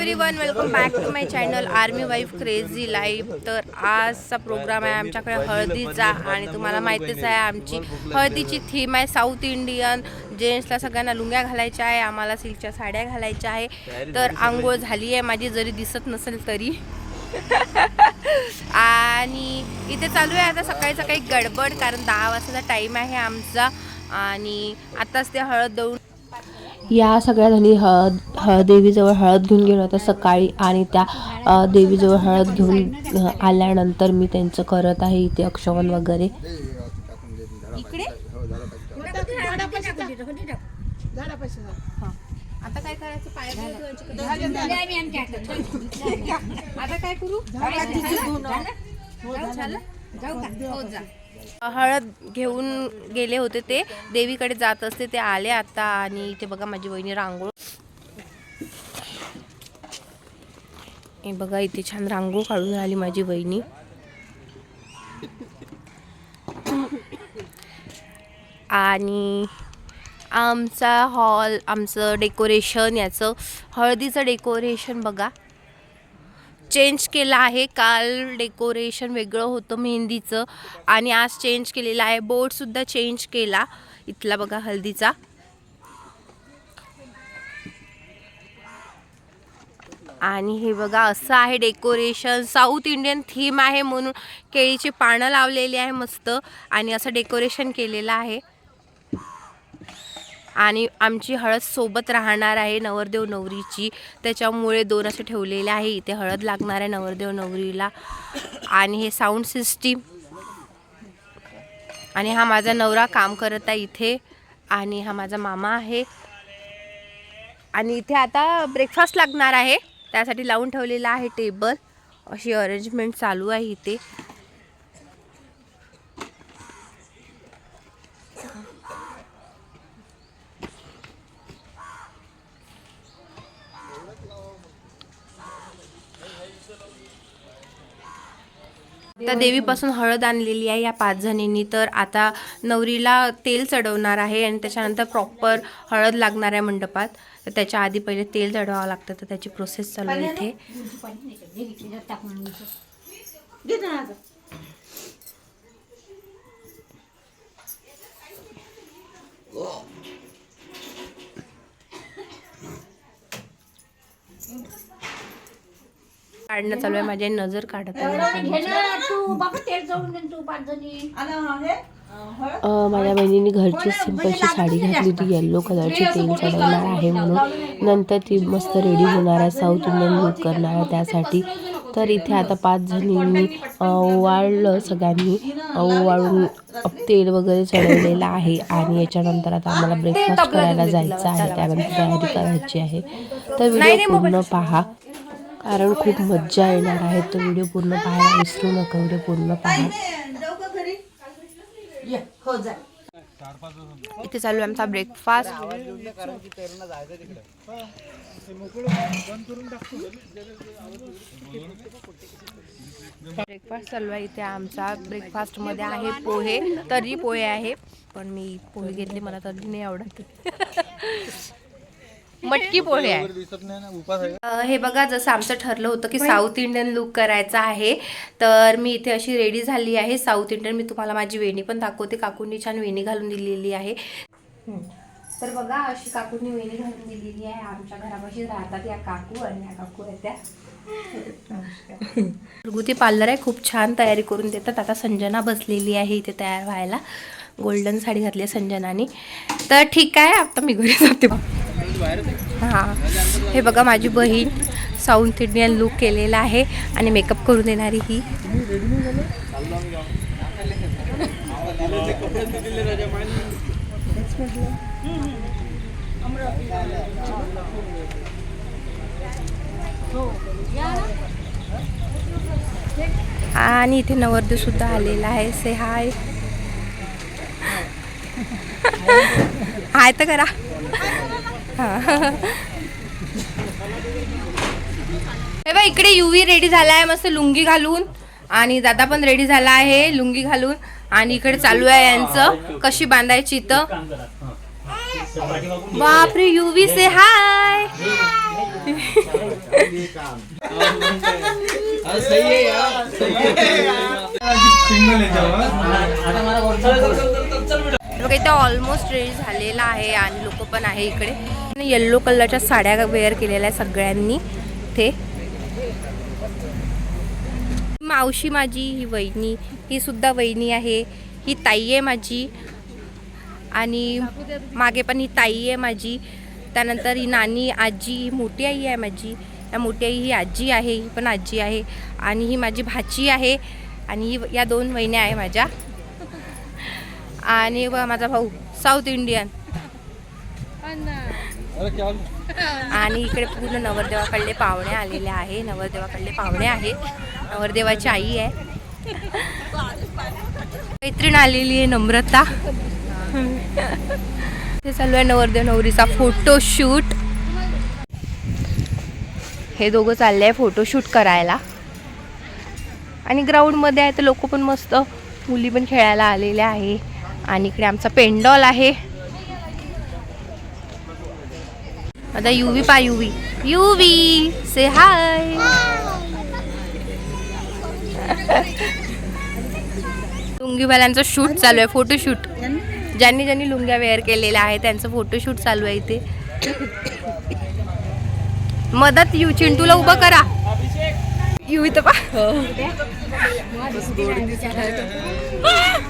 Everyone welcome back to my channel army wife crazy life तर आजचा programme आहे आमच्याकडे हळदीचा आणि तुम्हाला माहितीच आहे आमची हळदीची थीम आहे साऊथ इंडियन जेंट्सला सगळ्यांना लुंग्या घालायच्या आहे आम्हाला सिल्कच्या साड्या घालायच्या आहे. तर आंघोळ झाली आहे माझी जरी दिसत नसेल तरी. आणि इथे चालू आहे आता सकाळी सकाळी गडबड कारण दहा वाजताचा टाईम आहे आमचा. आणि आताच ते हळद दळून या सगळ्या जणी हळद हळद देवीजवळ हळद घेऊन गेलो होत्या सकाळी आणि त्या देवीजवळ हळद घेऊन आल्यानंतर मी त्यांचं करत आहे इथे अक्षवन वगैरे. इकडे? आता काय करायचं? पाय आता काय करू? हो, जा. हळद घेऊन गेले होते ते. देवीकडे जात असते ते आले आता आणि इथे बघा माझी बहिणी रांगोळ. हे बघा इथे छान रांगोळ काढून आली माझी बहिणी आणि आमचा हॉल आमचं डेकोरेशन याचं हळदीचं डेकोरेशन बघा. चेंज केला आहे. काल डेकोरेशन वेगळं होतं मेहंदीचं आणि आज चेंज केलेलं आहे. बोर्डसुद्धा चेंज केला. इथला बघा हल्दीचा आणि हे बघा असं आहे डेकोरेशन. साऊथ इंडियन थीम आहे म्हणून केळीची पानं लावलेली आहे मस्त. आणि असं डेकोरेशन केलेलं आहे. आणि आमची हळद सोबत राहणार आहे नवरदेव नवरीची. त्याच्यामुळे दोन असे ठेवलेले आहे. इथे हळद लागणार आहे नवरदेव नवरीला. आणि हे साऊंड सिस्टीम आणि हा माझा नवरा काम करत आहे इथे. आणि हा माझा मामा आहे. आणि इथे आता ब्रेकफास्ट लागणार आहे. त्यासाठी लावून ठेवलेला आहे टेबल अशी अरेंजमेंट चालू आहे इथे. त्या देवीपासून हळद आणलेली आहे या पाच जणींनी. तर आता नवरीला तेल चढवणार आहे आणि त्याच्यानंतर प्रॉपर हळद लागणार आहे मंडपात. तर त्याच्या आधी पहिले तेल चढवावं लागतं तर त्याची प्रोसेस चालू आहे इथे. काढणं चालू आहे माझी नजर काढत तू. तू माझ्या बहिणीने घरची सिंपलची साडी घातली होती येल्लो कलरची तेल चढवणार आहे म्हणून. नंतर ती मस्त रेडी होणार आहे साऊथ इंडियन लुक करणार आहे त्यासाठी. तर इथे आता पाच जणींनी ओवाळलं सगळ्यांनी. ओवाळून तेल वगैरे चढवलेलं आहे आणि याच्यानंतर आता आम्हाला ब्रेकफास्ट करायला जायचं आहे. त्यानंतर तयारी करायची आहे. तर व्हिडिओ पूर्ण पहा. कारण खूप मज्जा येणार आहे. तर व्हिडिओ पूर्ण पाहायला विसरू नका. व्हिडिओ पूर्ण पहा. हो जा. इथे चालू आहे आमचा ब्रेकफास्ट ब्रेकफास्ट चालू आहे. इथे आमचा ब्रेकफास्टमध्ये आहे पोहे. तर्री पोहे आहे. पण मी पोहे घेतले. मला तर्री नाही आवडत. मटकी पोहे आहे. हे बघा जसं आमचं ठरलं होतं की साऊथ इंडियन लुक करायचा आहे तर मी इथे अशी रेडी झाली आहे. साऊथ इंडियन मी तुम्हाला माझी वेणी पण दाखवते. काकूंनी छान वेणी घालून दिलेली आहे. तर बघा अशी काकूंनी वेणी घालून दिलेली आहे. आमच्या घरापाशी राहतात या काकू आणि या काकू आहेत त्या. घरगुती पार्लर आहे. खूप छान तयारी करून देतात. आता संजना बसलेली आहे इथे तयार व्हायला. गोल्डन साडी घातली आहे संजनानी. तर ठीक आहे आता मी घरी जाते हां. हे बघा माझी बहीण साऊथ इंडियन लुक केलेला आहे आणि मेकअप करून देणारी ही. आणि इथे नवरदेव सुद्धा आलेला आहे. से हाय हाय तर करा हे बघ इकडे युवी रेडी झाला आहे मस्त लुंगी घालून आणि दादा पण रेडी झाला आहे लुंगी घालून आणि इकडे चालू आहे यांचं कशी बांधायची इथं बापरे युवी से हाय बघा इथे ऑलमोस्ट रेडी झालेला आहे आणि लोक पण आहे इकडे. येल्लो कलरच्या साड्या वेअर केलेल्या आहे सगळ्यांनी ते मावशी माझी ही वहिनी. ही सुद्धा वहिनी आहे. ही ताई आहे माझी. आणि मागे पण ही ताई आहे माझी. त्यानंतर ही नानी आजी ही मोठी आई आहे माझी. या मोठी आई ही आजी आहे ही पण आजी आहे. आणि ही माझी भाची आहे. आणि ही या दोन वहिन्या आहे माझ्या. आणि व माझा भाऊ साऊथ इंडियन आणि इकडे पूर्ण नवरदेवाकडले पाहुणे आलेले आहे नवरदेवाकडले पाहुणे आहे. नवरदेवाची आई आहे. मैत्रीण आलेली आहे नम्रता. ते चालू आहे नवरदेव नवरीचा फोटोशूट हे दोघं चालले आहे फोटोशूट करायला. आणि ग्राउंडमध्ये आहे तर लोक पण मस्त मुली पण खेळायला आलेल्या आहे. आणि इकडे आमचा पेंडॉल आहे. आता युवी पा युवी युवी से हाय लुंगीवाल्यांचं शूट चालू आहे फोटोशूट ज्यांनी ज्यांनी लुंग्या वेअर केलेल्या आहे त्यांचं फोटोशूट चालू आहे इथे. मदत यू चिंटूला उभं करा. यू इथं पा.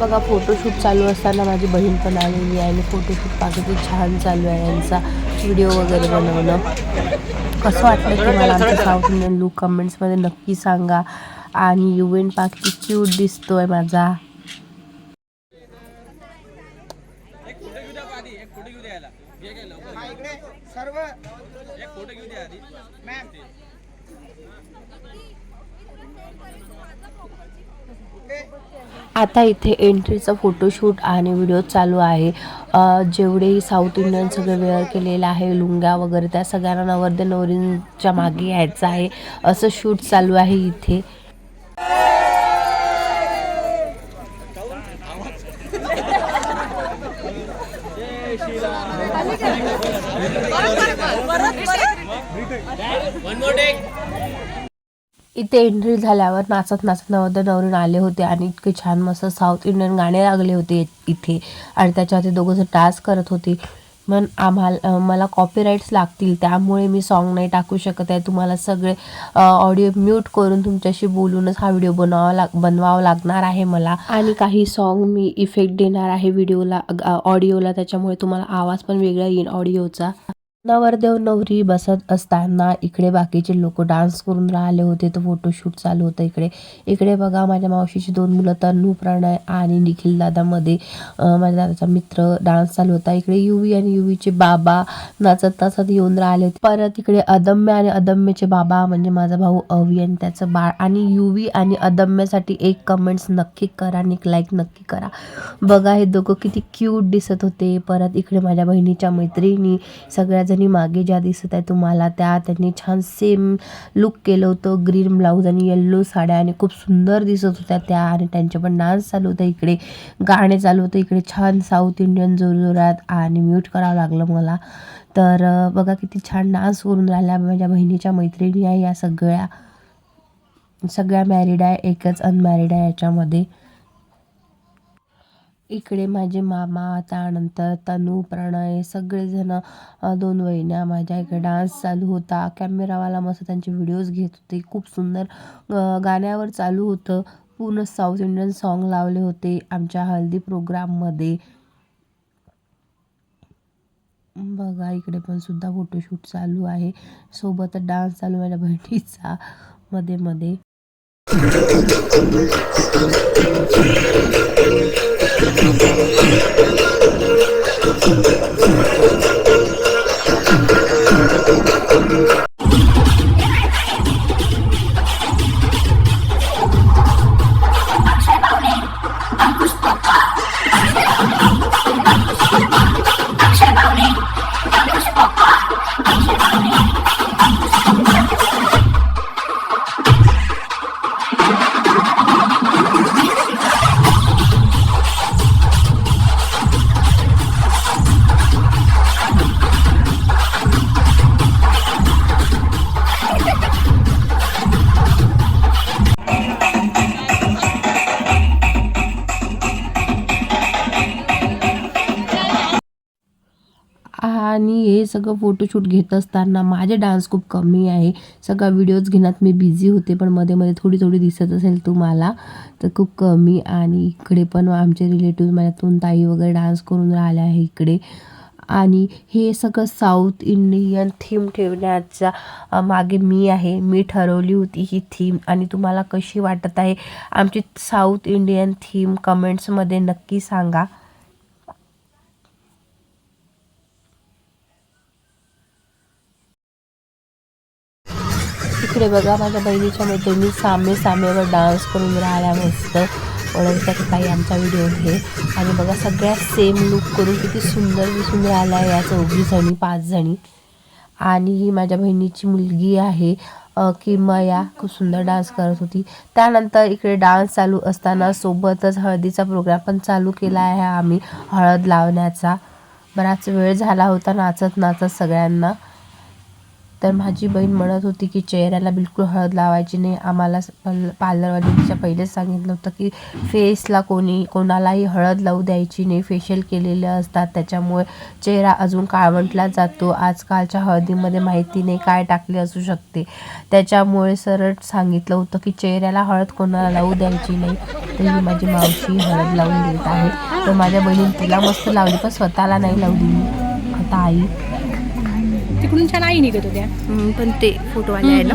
बघा फोटोशूट चालू असताना माझी बहीण पण आलेली आहे. आणि फोटोशूट पाहतो छान चालू आहे यांचा व्हिडिओ वगैरे बनवणं. कसं वाटलं मला आमचं साऊथ इंडियन लुक कमेंट्समध्ये नक्की सांगा. आणि युवेन पाक क्यूट क्यूट दिसतोय माझा. आता इथे एंट्रीचं फोटोशूट आणि व्हिडिओ चालू आहे. अ, जेवढेही साऊथ इंडियन सगळे वेअर केलेलं आहे लुंग्या वगैरे त्या सगळ्यांना नवरदेव नवरींच्या मागे यायचं आहे. असं शूट चालू आहे इथे. इथे एंट्री झाल्यावर नाचत नाचत नवरदेव नवरीन आले होते आणि इतके छान मस्त साऊथ इंडियन गाणे लागले होते इथे. आणि त्याच्यावरती दोघं जण डान्स करत होते. पण आम्हाला मला कॉपीराईट्स लागतील त्यामुळे मी सॉन्ग नाही टाकू शकत आहे. तुम्हाला सगळे ऑडिओ म्यूट करून तुमच्याशी बोलूनच हा व्हिडिओ बनवावा लाग बनवावा लागणार आहे मला. आणि काही सॉन्ग मी इफेक्ट देणार आहे व्हिडिओला ऑडिओला त्याच्यामुळे तुम्हाला आवाज पण वेगळा येईल ऑडिओचा नवरदेव नवरी बसत असताना इकडे बाकीचे लोक डान्स करून राहिले होते. तर फोटोशूट चालू होतं इकडे. इकडे बघा माझ्या मावशीची दोन मुलं तन्नू प्रणय आणि निखिल दादामध्ये माझ्या दादाचा मित्र डान्स चालू होता. इकडे युवी आणि युवीचे बाबा नाचत नाचत येऊन राहिले होते. परत इकडे अदम्य आणि अदम्यचे बाबा म्हणजे माझा भाऊ अवी आणि त्याचं बाळ. आणि युवी आणि अदम्यासाठी एक कमेंट्स नक्की करा आणि एक लाईक नक्की करा. बघा हे दोघं किती क्यूट दिसत होते. परत इकडे माझ्या बहिणीच्या मैत्रिणी सगळ्या जणी मागे ज्या दिसत आहे तुम्हाला त्या त्यांनी छान सेम लुक केलं होतं. ग्रीन ब्लाऊज आणि येल्लो साड्या आणि खूप सुंदर दिसत होत्या त्या आणि त्यांचे पण डान्स चालू होतं इकडे. गाणे चालू होतं इकडे. छान साऊथ इंडियन जोरजोरात आणि म्यूट करावं लागलं मला. तर बघा किती छान डान्स करून राहिल्या माझ्या बहिणीच्या मैत्रिणी आहे या सगळ्या. सगळ्या मॅरिड आहे. एकच अनमॅरिड आहे याच्यामध्ये. इकडे माझे मामा त्यानंतर तनू प्रणय सगळेजण दोन वहिन्या माझ्या इकडे डान्स चालू होता. कॅमेरावाला मस्त त्यांचे व्हिडिओज घेत होते. खूप सुंदर गाण्यावर चालू होतं. पूर्ण साऊथ इंडियन सॉन्ग लावले होते आमच्या हल्दी प्रोग्राममध्ये. बघा इकडे पण सुद्धा फोटोशूट चालू आहे. सोबत डान्स चालू आहे माझ्या बहिणीचा. मध्ये मध्ये. Come on, come on. सगळं फोटोशूट घेत असताना माझे डान्स खूप कमी आहे. सगळा व्हिडिओज घेण्यात मी बिझी होते पण मध्ये मध्ये थोडी थोडी दिसत असेल तुम्हाला तर खूप कमी. आणि इकडे पण आमचे रिलेटिव्ह माझ्यातून ताई वगैरे डान्स करून राहिले आहे इकडे. आणि हे सगळं साऊथ इंडियन थीम ठेवण्याच्या मागे मी आहे. मी ठरवली होती ही थीम आणि तुम्हाला कशी वाटत आहे? आमची साऊथ इंडियन थीम कमेंट्समध्ये नक्की सांगा. इकडे बघा माझ्या बहिणीच्या मैत्रिणी सामे सामेवर डान्स करून राहिल्या मस्त ओळखतात काही आमचा व्हिडिओ घे आणि बघा सगळ्या सेम लुक करून किती सुंदर दिसून राहिला या चौघी जणी पाच जणी. आणि ही माझ्या बहिणीची मुलगी आहे अ, किमया खूप सुंदर डान्स करत होती. त्यानंतर इकडे डान्स चालू असताना सोबतच हळदीचा प्रोग्राम पण चालू केला आहे आम्ही हळद लावण्याचा. बराच वेळ झाला होता नाचत नाचत सगळ्यांना. तर माझी बहीण म्हणत होती की चेहऱ्याला बिलकुल हळद लावायची नाही. आम्हाला पार्लरवालीच्या पहिलेच सांगितलं होतं की फेसला कोणी कोणालाही हळद लावू द्यायची नाही. फेशियल केलेले असतात. त्याच्यामुळे चेहरा अजून काळवंटला जातो. आजकालच्या हळदीमध्ये माहिती नाही काय टाकले असू शकते. त्याच्यामुळे सरळ सांगितलं होतं की चेहऱ्याला हळद कोणाला लावू द्यायची नाही. तर ही माझी मावशी हळद लावून देत आहे. तर माझ्या बहिणीने तिला मस्त लावली पण स्वतःला नाही लावली आता आई तिकडून छान आई निघत होत्या. पण ते फोटोवाले आहे ना.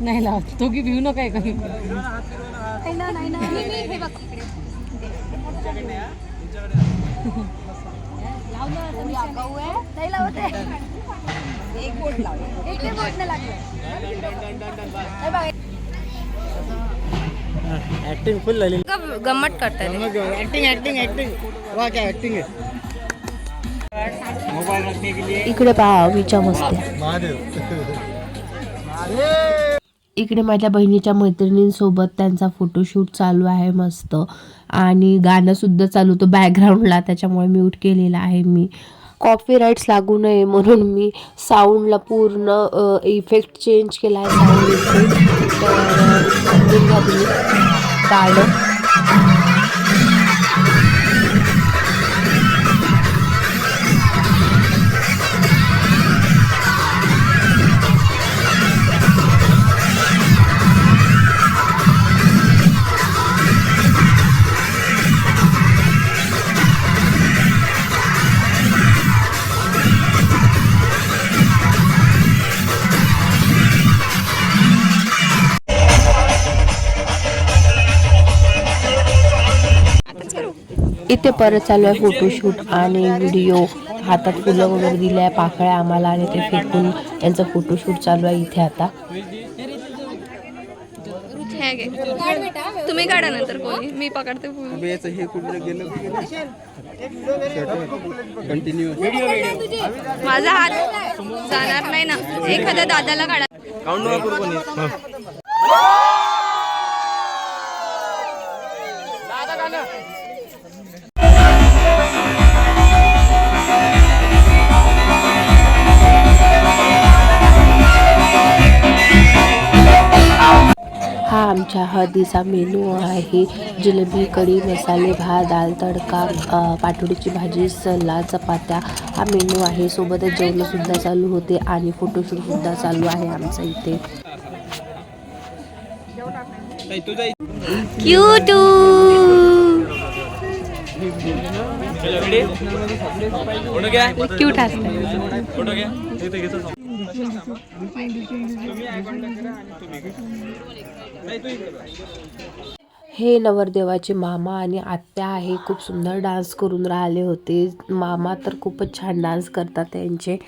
नाही लावत. दोघी भिऊ नका एका ऍक्टिंग फुल झाली गंमत करतात ऍक्टिंग ऍक्टिंग ऍक्टिंग वा क्या ऍक्टिंग है मोबाइल रखने के लिए. इकडे पहा विचा मस्त्या महादेव. इकडे माझ्या बहिणीच्या मैत्रिणींसोबत त्यांचा फोटोशूट चालू आहे मस्त. आणि गाणंसुद्धा चालू होतं बॅकग्राऊंडला त्याच्यामुळे म्यूट केलेला आहे मी. कॉपीराईट्स लागू नये म्हणून मी साऊंडला पूर्ण इफेक्ट चेंज केला आहे साऊंड इफेक्ट तर गाणं. इथे परत चालू आहे फोटोशूट आणि व्हिडिओ. हातात फुलं वगैरे दिल्या आहे पाकळ्या आम्हाला आणि ते फेकून यांचं फोटोशूट चालू आहे इथे आता. तुम्ही काढा नंतर कोणी. मी पकडते हे कुठलं गेलं? कंटिन्यू माझा हात जाणार नाही ना. एखाद्या दादाला काढा. नका आमच्या हळदीचा मेनू आहे. जिलेबी कढी मसाले भात दाल तडका पाटोडीची भाजी सलाद चपात्या. हा मेनू आहे. सोबतच जेवणसुद्धा चालू होते आणि फोटोशूटसुद्धा चालू आहे आमचं इथे. क्यूट क्यूट हे नवरदेवाचे मामा आणि आत्या आहे. खूप सुंदर डान्स करून राहिले होते. मामा तर खूपच छान डान्स करतात. त्यांचे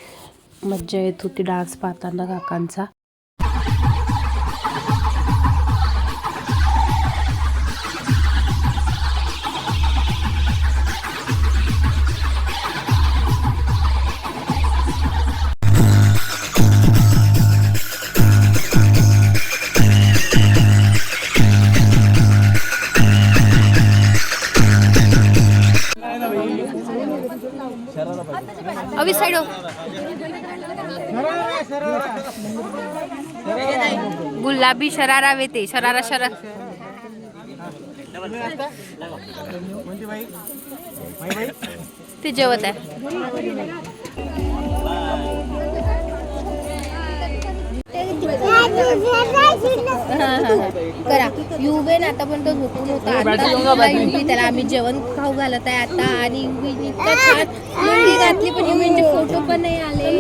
मज्जा येत होती डान्स पाहताना काकांचा. अवी साईड हो. गुलाबी शरारा वेते शरारा शरा. ते जेवत आहे. करा. युवेन आतापर्यंत झोपून होता. आता युवी त्याला आम्ही जेवण खाऊ घालत आहे आता. आणि युवीने इतकं छान मुंडी घातली पण युवीचे फोटो पण नाही आले.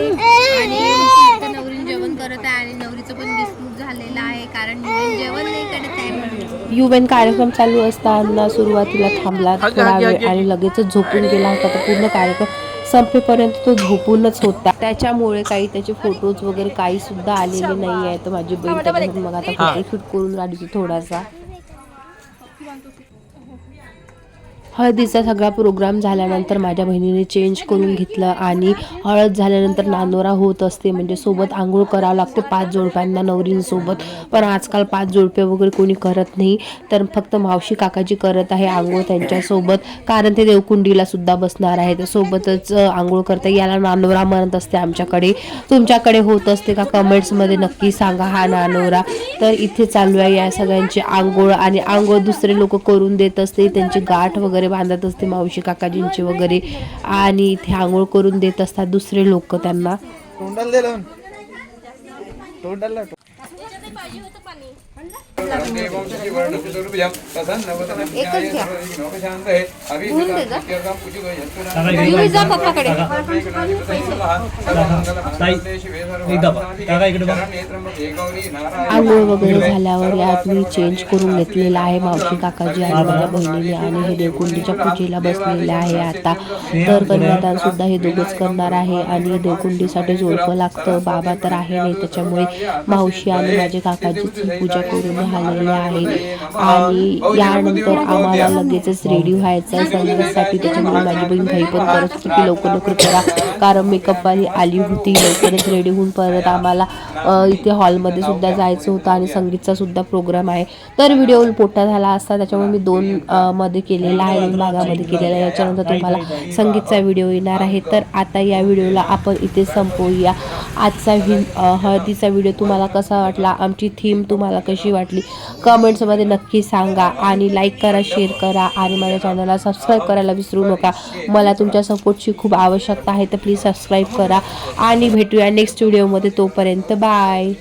आणि नवरीने जेवण करत आहे आणि नवरीचं पण डिस्प्यूट झालेलं आहे कारण युवीन जेवण नाही करत आहे म्हणून. युवेन कार्यक्रम चालू असताना सुरुवातीला थांबला थोडा वेळ आणि लगेचच झोपून गेला होता. तर पूर्ण कार्यक्रम संपेपर्यंत तो झोपूनच होता त्याच्यामुळे काही त्याचे फोटोज वगैरे काही सुद्धा आलेले नाही आहे तर माझी बहीण मग आता फोटोशूट करून राहिली थोडासा हळदीचा सगळा प्रोग्राम झाल्यानंतर माझ्या बहिणीने चेंज करून घेतलं आणि हळद झाल्यानंतर नांदोरा होत असते. म्हणजे सोबत आंघोळ करावं लागते पाच जोडप्यांना नवरींसोबत पण आजकाल पाच जोडपे वगैरे कोणी करत नाही. तर फक्त मावशी काकाजी करत आहे आंघोळ त्यांच्यासोबत. कारण ते देवकुंडीला सुद्धा बसणार आहे तर सोबतच आंघोळ करता याला नानोरा म्हणत असते आमच्याकडे. तुमच्याकडे होत असते का? कमेंट्समध्ये नक्की सांगा हा नानोरा तर इथे चालू आहे या सगळ्यांची आंघोळ. आणि आंघोळ दुसरे लोक करून देत असते. त्यांची गाठ वगैरे बांधत असते मावशी काकाजींची वगैरे. आणि इथे आंघोळ करून देत असतात दुसरे लोक त्यांना. तोंडाला आंघोळ वगैरे झाल्यावर यात मी चेंज करून घेतलेला आहे मावशी काकाजी आणि माझ्या बहिणीने आणि हे देवकुंडीच्या पूजेला बसलेले आहे आता. तर कन्यादान सुद्धा हे दोघंच करणार आहे आणि देवकुंडीसाठी जोडपं लागतं. बाबा तर आहे नाही त्याच्यामुळे मावशी आणि माझे काकाजीची पूजा करून आलेले आहे आणि यानंतर आम्हाला लगेचच रेडी व्हायचं आहे. त्याच्यामुळे माझी बहीण घाई पण करत होती. की लवकर लवकर करा. कारण मेकअपवाली आली होती. लवकरच रेडी होऊन परत आम्हाला इथे हॉलमध्ये सुद्धा जायचं होतं आणि संगीतचा सुद्धा प्रोग्राम आहे. तर व्हिडिओ मोठा झाला असता. त्याच्यामुळे मी दोन मध्ये केलेला आहे. दोन भागामध्ये केलेला आहे. याच्यानंतर तुम्हाला संगीतचा व्हिडिओ येणार आहे. तर आता या व्हिडिओला आपण इथे संपवूया. आजचा व्हि हळदीचा व्हिडिओ तुम्हाला कसा वाटला? आमची थीम तुम्हाला कशी वाटली? कमेंट्समध्ये नक्की सांगा आणि लाईक करा शेअर करा आणि माझ्या चॅनलला सबस्क्राईब करायला विसरू नका. मला तुमच्या सपोर्टची खूप आवश्यकता आहे तर प्लीज सबस्क्राईब करा. आणि भेटूया नेक्स्ट व्हिडिओमध्ये तोपर्यंत. बाय